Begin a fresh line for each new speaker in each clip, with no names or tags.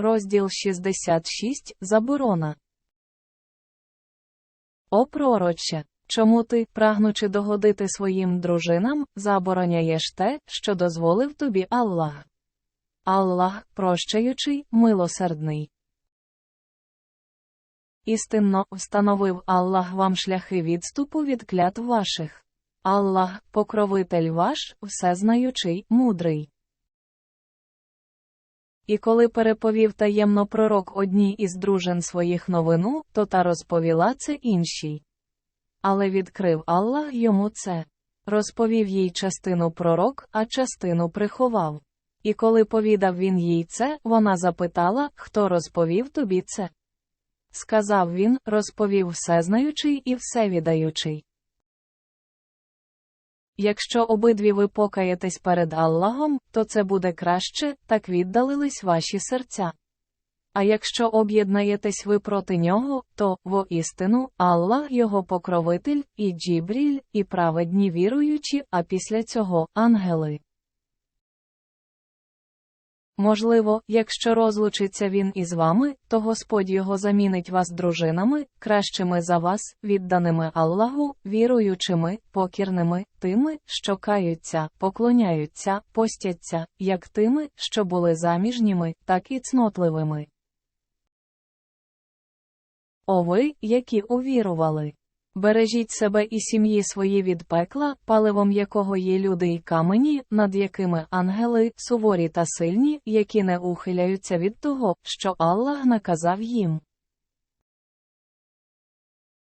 Розділ 66. Заборона. О пророче, чому ти, прагнучи догодити своїм дружинам, забороняєш те, що дозволив тобі Аллах? Аллах, прощаючий, милосердний. Істинно встановив Аллах вам шляхи відступу від клятв ваших. Аллах, покровитель ваш, всезнаючий, мудрий. І коли переповів таємно пророк одній із дружин своїх новину, то та розповіла це іншій. Але відкрив Аллах йому це. Розповів їй частину пророк, а частину приховав. І коли повідав він їй це, вона запитала, хто розповів тобі це. Сказав він, розповів всезнаючий і всевідаючий. Якщо обидві ви покаєтесь перед Аллахом, то це буде краще, так віддалились ваші серця. А якщо об'єднаєтесь ви проти нього, то, воістину, Аллах його покровитель, і Джібріль, і праведні віруючі, а після цього ангели. Можливо, якщо розлучиться він із вами, то Господь його замінить вас дружинами, кращими за вас, відданими Аллаху, віруючими, покірними, тими, що каються, поклоняються, постяться, як тими, що були заміжніми, так і цнотливими. О ви, які увірували. Бережіть себе і сім'ї свої від пекла, паливом якого є люди й камені, над якими ангели, суворі та сильні, які не ухиляються від того, що Аллах наказав їм.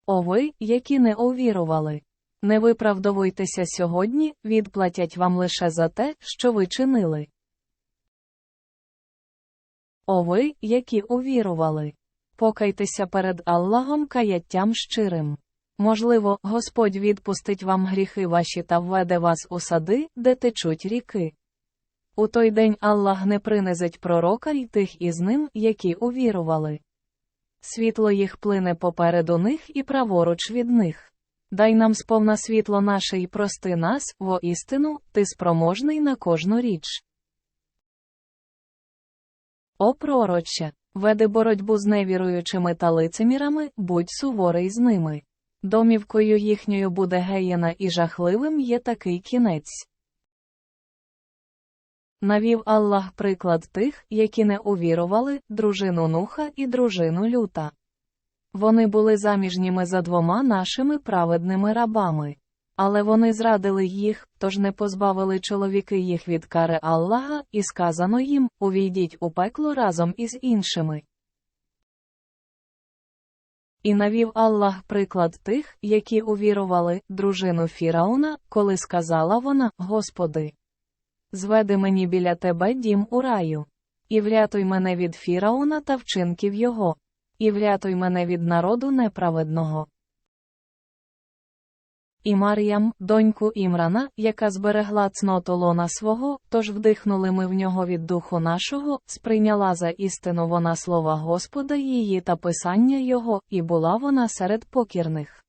О ви, які не увірували. Не виправдовуйтеся сьогодні, відплатять вам лише за те, що ви чинили. О ви, які увірували. Покайтеся перед Аллахом каяттям щирим. Можливо, Господь відпустить вам гріхи ваші та введе вас у сади, де течуть ріки. У той день Аллах не принизить пророка й тих із ним, які увірували. Світло їх плине попереду них і праворуч від них. Дай нам сповна світло наше й прости нас, воістину, ти спроможний на кожну річ. О пророче, веди боротьбу з невіруючими та лицемірами, будь суворий з ними. Домівкою їхньою буде геєна і жахливим є такий кінець. Навів Аллах приклад тих, які не увірували, дружину Нуха і дружину Люта. Вони були заміжніми за двома нашими праведними рабами. Але вони зрадили їх, тож не позбавили чоловіки їх від кари Аллаха, і сказано їм увійдіть у пекло разом із іншими. І навів Аллах приклад тих, які увірували, дружину Фірауна, коли сказала вона, Господи, зведи мені біля тебе дім у раю, і врятуй мене від Фіраона та вчинків його, і врятуй мене від народу неправедного. І Мар'ям, доньку Імрана, яка зберегла цноту лона свого, тож вдихнули ми в нього від духу нашого, сприйняла за істину вона слова Господа її та писання його, і була вона серед покірних.